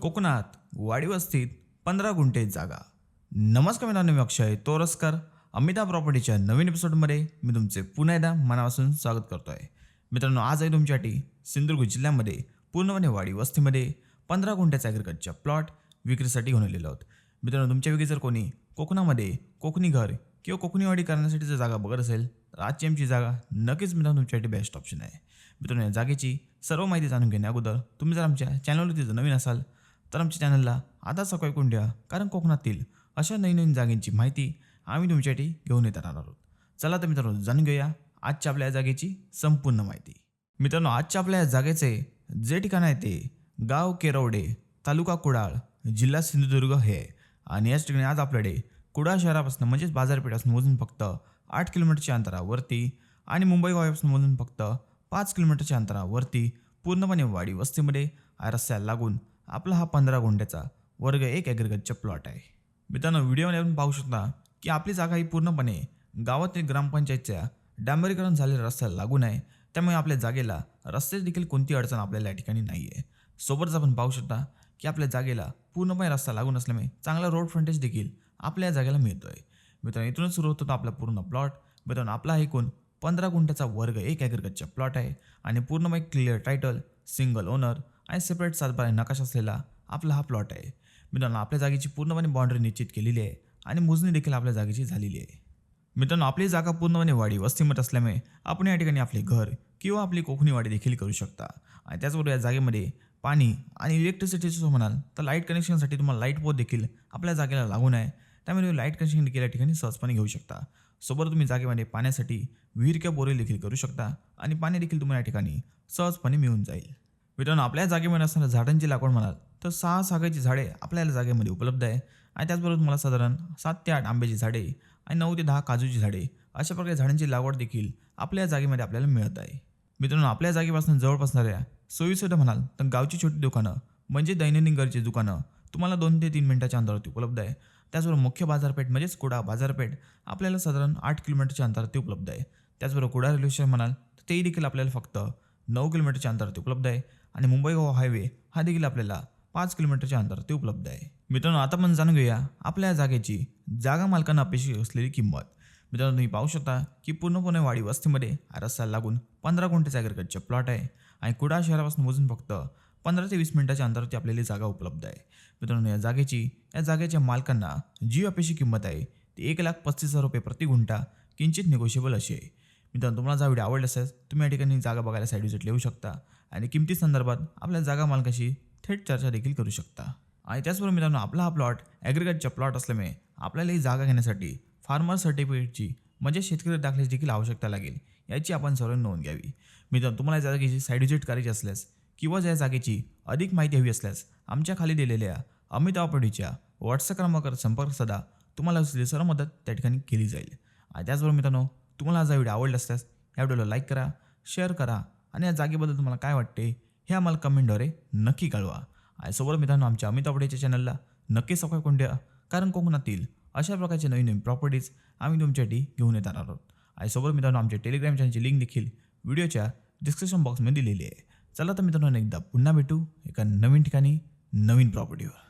कोकणात वाडी वस्तीत पंधरा गुंठे जागा. नमस्कार मित्रांनो मी अक्षय तोरसकर. अमिता प्रॉपर्टीच्या नवीन एपिसोडमध्ये मी तुमचे पुन्हा एकदा मनापासून स्वागत करतो आहे मित्रांनो आज आहे तुमच्यासाठी सिंधुदुर्ग जिल्ह्यामध्ये पूर्णपणे वाडी वस्तीमध्ये पंधरा गुंठ्याचा ॲग्रिकल्चर प्लॉट विक्रीसाठी घेऊन आलेलो आहोत. मित्रांनो तुमच्यापैकी जर कोणी कोकणामध्ये कोकणी घर किंवा कोकणी वाडी करण्यासाठी जर जागा बघत असेल तर आजची आमची जागा नक्कीच मित्रांनो तुमच्यासाठी बेस्ट ऑप्शन आहे. मित्रांनो या जागेची सर्व माहिती जाणून घेण्या अगोदर तुम्ही जर आमच्या चॅनलवरती जर नवीन असाल तर आमच्या चॅनलला आता सकाळी कुंड्या कारण कोकणातील अशा नवीन नवीन जागेची माहिती आम्ही तुमच्यासाठी घेऊन येत राहणार आहोत चला तर मित्रांनो जाणून घेऊया आजच्या आपल्या या जागेची संपूर्ण माहिती मित्रांनो आजच्या आपल्या या जागेचे जे ठिकाण आहे ते गाव केरवडे तालुका कुडाळ जिल्हा सिंधुदुर्ग हे आहे. आणि याच ठिकाणी आज आपल्याकडे कुडाळ शहरापासून म्हणजेच बाजारपेठापासून मोजून फक्त आठ किलोमीटरच्या अंतरावरती आणि मुंबई गोव्यापासून मोजून फक्त पाच किलोमीटरच्या अंतरावरती पूर्णपणे वाडी वस्तीमध्ये रस्त्याला लागून आपला हा पंधरा गुंठ्याचा वर्ग एक ॲग्रिकल्चर प्लॉट आहे. मित्रांनो व्हिडिओमध्ये आपण पाहू शकता की आपली जागा ही पूर्णपणे गावातील ग्रामपंचायतच्या डांबरीकरण झालेल्या रस्त्याला लागून आहे. त्यामुळे आपल्या जागेला रस्त्याची देखील कोणती अडचण आपल्याला या ठिकाणी नाही आहे सोबतच आपण पाहू शकता की आपल्या जागेला पूर्णपणे रस्ता लागून असल्यामुळे चांगला रोड फ्रंटेज देखील आपल्या जागेला मिळतो आहे मित्रांनो इथूनच सुरू होतो आपला पूर्ण प्लॉट मित्रांनो आपला एकूण पंधरा गुंठ्याचा वर्ग एक ॲग्रिकल्चर प्लॉट आहे. आणि पूर्णपणे क्लिअर टायटल सिंगल ओनर आणि सेपरेट सातबारा नकाश असलेला आपला हा प्लॉट आहे. मित्रांनो आपल्या जागेची पूर्णपणे बाउंड्री निश्चित केलेली आहे आणि मोजणी देखील आपल्या जागेची झालेली आहे. मित्रांनो आपली जागा पूर्णपणे वाडी वस्तीमध्ये असल्यामुळे आपण या ठिकाणी आपले घर किंवा आपली कोकणी वाडी देखील करू शकता. आणि त्याचबरोबर या जागेमध्ये पाणी आणि इलेक्ट्रिसिटीचं म्हणाल तर लाइट कनेक्शनसाठी तुम्हाला लाइट पोत देखील आपल्या जागेला लागून आहे. त्यामुळे तुम्ही लाइट कनेक्शन देखील या ठिकाणी सहजपणे घेऊ शकता. सोबत तुम्ही जागेमध्ये पाण्यासाठी विहीर किंवा बोरेल देखील करू शकता आणि पाणी देखील तुम्हाला या ठिकाणी सहजपणे मिळून जाईल. मित्रांनो आपल्या जागेमध्ये असणाऱ्या झाडांची लागवड म्हणाल तर सहा सागाची झाडे आपल्याला जागेमध्ये उपलब्ध आहे. आणि त्याचबरोबर तुम्हाला साधारण सात ते आठ आंब्याची झाडे आणि नऊ ते दहा काजूची झाडे अशा प्रकारे झाडांची लागवड देखील आपल्या जागेमध्ये आपल्याला मिळत आहे. मित्रांनो आपल्या जागेपासून जवळपास असणाऱ्या सोयीसुविधा म्हणाल तर गावची छोटी दुकानं म्हणजे दैनंदिन गरजेची दुकानं तुम्हाला दोन ते तीन मिनिटाच्या अंतरावरती उपलब्ध आहे. त्याचबरोबर मुख्य बाजारपेठ म्हणजेच कुडा बाजारपेठ आपल्याला साधारण आठ किलोमीटरच्या अंतरावरती उपलब्ध आहे. त्याचबरोबर कुडा रेल्वे स्टेशन म्हणाल तर तेही देखील आपल्याला फक्त नऊ किलोमीटरच्या अंतरावरती उपलब्ध आहे. आणि मुंबई गोवा हायवे हा देखील आपल्याला पाच किलोमीटरच्या अंतरावरती उपलब्ध आहे. मित्रांनो आता पण जाणून घेऊया आपल्या जागेची जागा मालकांना अपेक्षित असलेली किंमत. मित्रांनो तुम्ही पाहू शकता की पूर्णपणे वाडी वस्तीमध्ये हा रस्त्याला लागून पंधरा गुंठेचा ॲग्रिकल्चर प्लॉट आहे आणि कुडाळ शहरापासून मोजून फक्त पंधरा ते वीस मिनिटाच्या अंतरावरती आपल्याला जागा उपलब्ध आहे. मित्रांनो या जागेची या जागेच्या मालकांना जी अपेक्षित किंमत आहे ती एक लाख पस्तीस हजार रुपये प्रति गुंठा किंचित निगोशिएबल अशी आहे. मित्रांनो तुम्हाला हा व्हिडिओ आवडला असेल तुम्ही या ठिकाणी जागा बघायला साईड विजिट लिहू शकता. आणि किमती संदर्भात आपल्या जागा मालकाशी थेट चर्चा देखील करू शकता. आणि त्याचबरोबर मित्रांनो आपला हा प्लॉट ॲग्रिकल्चर प्लॉट असल्यामुळे आपल्याला ही जागा घेण्यासाठी फार्मर सर्टिफिकेटची म्हणजे शेतकरी दाखल्याची देखील आवश्यकता लागेल याची आपण सर्व नोंद घ्यावी. मित्रांनो तुम्हाला या जागेची साईड विजिट करायची असल्यास किंवा या जागेची अधिक माहिती हवी असल्यास आमच्या खाली दिलेल्या अमिताभ पडीच्या व्हॉट्सअप क्रमांकावर संपर्क साधा. तुम्हाला असलेली सर्व मदत त्या ठिकाणी केली जाईल. आणि त्याचबरोबर मित्रांनो तुम्हाला हा व्हिडिओ आवडला असल्यास या व्हिडिओला लाईक करा शेअर करा आणि या जागेबद्दल तुम्हाला काय वाटते हे आम्हाला कमेंटद्वारे नक्की कळवा. आणि सोबत मित्रांनो आमच्या अमित आवडेच्या चॅनलला नक्की सबस्क्राईब करून द्या कारण कोकणातील अशा प्रकारचे नवीन नवीन प्रॉपर्टीज आम्ही तुमच्यासाठी घेऊन येणार आहोत. आणि सोबत मित्रांनो आमच्या टेलिग्राम चॅनलची लिंक देखील व्हिडिओच्या डिस्क्रिप्शन बॉक्समध्ये दिलेली आहे. चला तर मित्रांनो एकदा पुन्हा भेटू एका नवीन ठिकाणी नवीन प्रॉपर्टीवर